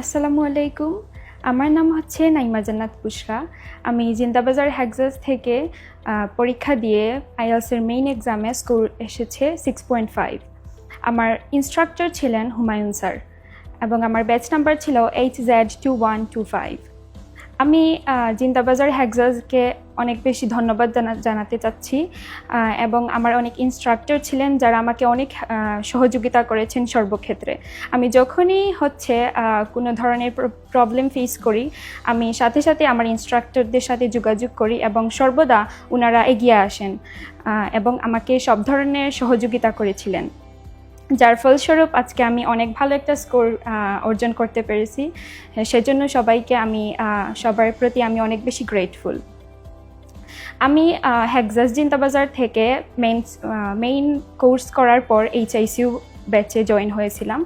আসসালামু আলাইকুম। আমার নাম হচ্ছে নাইমা জান্নাত বুশরা আমি জিন্দাবাজার হ্যাকজাস থেকে পরীক্ষা দিয়ে আইএলসের মেইন এক্সামে স্কোর এসেছে সিক্স পয়েন্ট ফাইভ আমার ইনস্ট্রাক্টর ছিলেন হুমায়ুন স্যার এবং আমার ব্যাচ নাম্বার ছিল H Z two one two five আমি জিন্দাবাজার হ্যাকজাসকে অনেক বেশি ধন্যবাদ জানা- জানাতে চাচ্ছি এবং আমার অনেক ইনস্ট্রাক্টর ছিলেন যারা আমাকে অনেক সহযোগিতা করেছেন সর্বক্ষেত্রে। আমি যখনই হচ্ছে কোনো ধরনের প্রবলেম ফেস করি, আমি সাথে সাথে আমার ইনস্ট্রাক্টরদের সাথে যোগাযোগ করি এবং সর্বদা ওনারা এগিয়ে আসেন এবং আমাকে সব ধরনের সহযোগিতা করেছিলেন। যার ফলস্বরূপ আজকে আমি অনেক ভালো একটা স্কোর অর্জন করতে পেরেছি। সেজন্য সবাইকে আমি সবার প্রতি আমি অনেক বেশি গ্রেটফুল আমি হ্যাকজাস জিন্তাবাজার থেকে মেইন মেইন কোর্স করার পর এইচআইসিউ ব্যাচে জয়েন হয়েছিলাম।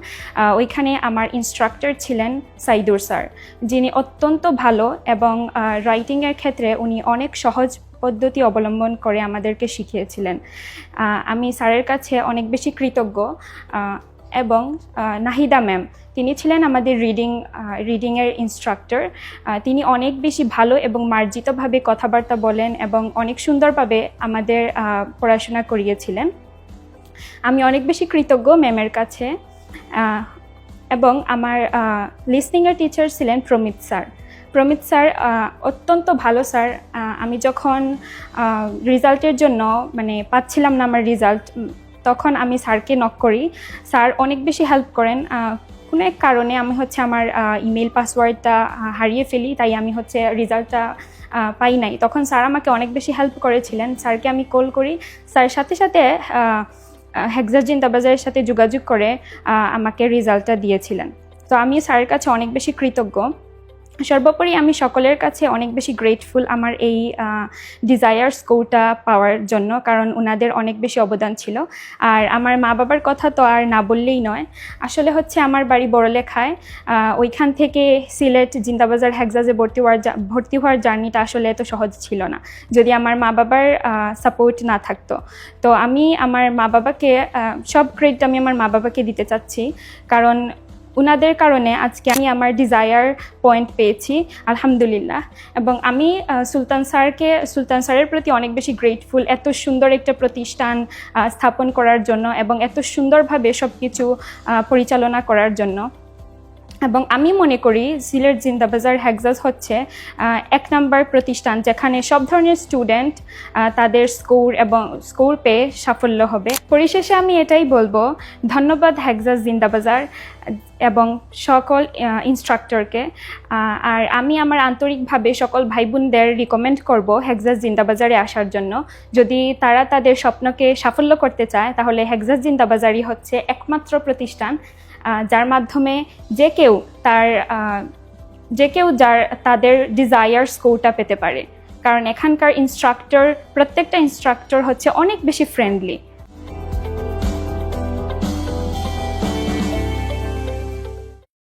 ওইখানে আমার ইনস্ট্রাক্টর ছিলেন সাইদুর স্যার। যিনি অত্যন্ত ভালো এবং রাইটিংয়ের ক্ষেত্রে উনি অনেক সহজ পদ্ধতি অবলম্বন করে আমাদেরকে শিখিয়েছিলেন। আমি স্যারের কাছে অনেক বেশি কৃতজ্ঞ এবং নাহিদা ম্যাম, তিনি ছিলেন আমাদের রিডিং রিডিংয়ের ইনস্ট্রাক্টর তিনি অনেক বেশি ভালো এবং মার্জিতভাবে কথাবার্তা বলেন এবং অনেক সুন্দরভাবে আমাদের পড়াশোনা করিয়েছিলেন। আমি অনেক বেশি কৃতজ্ঞ ম্যামের কাছে এবং আমার লিসনিংয়ের টিচার ছিলেন প্রমিত স্যার। প্রমিত স্যার অত্যন্ত ভালো স্যার। আমি যখন রেজাল্টের জন্য মানে পাচ্ছিলাম না আমার রেজাল্ট, তখন আমি স্যারকে নক করি। স্যার অনেক বেশি হেল্প করেন। কোনো এক কারণে আমি হচ্ছে আমার ইমেল পাসওয়ার্ডটা হারিয়ে ফেলি, তাই আমি হচ্ছে রেজাল্টটা পাই নাই। তখন স্যার আমাকে অনেক বেশি হেল্প করেছিলেন। স্যারকে আমি কল করি। স্যার সাথে সাথে হেক্সার দাবাজারের সাথে যোগাযোগ করে আমাকে রেজাল্টটা দিয়েছিলেন। তো আমি স্যারের কাছে অনেক বেশি কৃতজ্ঞ। সর্বোপরি আমি সকলের কাছে অনেক বেশি গ্রেটফুল আমার এই ডিজায়ার স্কোরটা পাওয়ার জন্য, কারণ ওনাদের অনেক বেশি অবদান ছিল। আর আমার মা বাবার কথা তো আর না বললেই নয়। আসলে হচ্ছে আমার বাড়ি বড়লেখায় ওইখান থেকে সিলেট জিন্দাবাজার হ্যাকজাজে ভর্তি হওয়ার ভর্তি হওয়ার জার্নিটা আসলে এত সহজ ছিল না। যদি আমার মা বাবার সাপোর্ট না থাকতো। তো আমি আমার মা বাবাকে সব ক্রেডিট আমি আমার মা বাবাকে দিতে চাচ্ছি। কারণ উনাদের কারণে আজকে আমি আমার ডিজায়ার পয়েন্ট পেয়েছি, আলহামদুলিল্লাহ। এবং আমি সুলতান স্যারকে, সুলতান স্যারের প্রতি অনেক বেশি গ্রেটফুল এত সুন্দর একটা প্রতিষ্ঠান স্থাপন করার জন্য এবং এত সুন্দরভাবে সব কিছু পরিচালনা করার জন্য। এবং আমি মনে করি সিলেট জিন্দাবাজার হ্যাকজাস হচ্ছে এক নাম্বার প্রতিষ্ঠান যেখানে সব ধরনের স্টুডেন্ট তাদের স্কোর এবং স্কোর পেয়ে সাফল্য হবে। পরিশেষে আমি এটাই বলব, ধন্যবাদ হ্যাকজাস জিন্দাবাজার এবং সকল ইনস্ট্রাক্টরকে আর আমি আমার আন্তরিকভাবে সকল ভাই বোনদের রিকমেন্ড করব হ্যাকজাস জিন্দাবাজারে আসার জন্য। যদি তারা তাদের স্বপ্নকে সাফল্য করতে চায়, তাহলে হ্যাকজাস জিন্দাবাজারই হচ্ছে একমাত্র প্রতিষ্ঠান। যার মাধ্যমে যে কেউ তার যে কেউ যার, তাদের ডিজায়ার স্কোরটা পেতে পারে। কারণ এখানকার ইনস্ট্রাক্টর প্রত্যেকটা ইনস্ট্রাক্টর হচ্ছে অনেক বেশি ফ্রেন্ডলি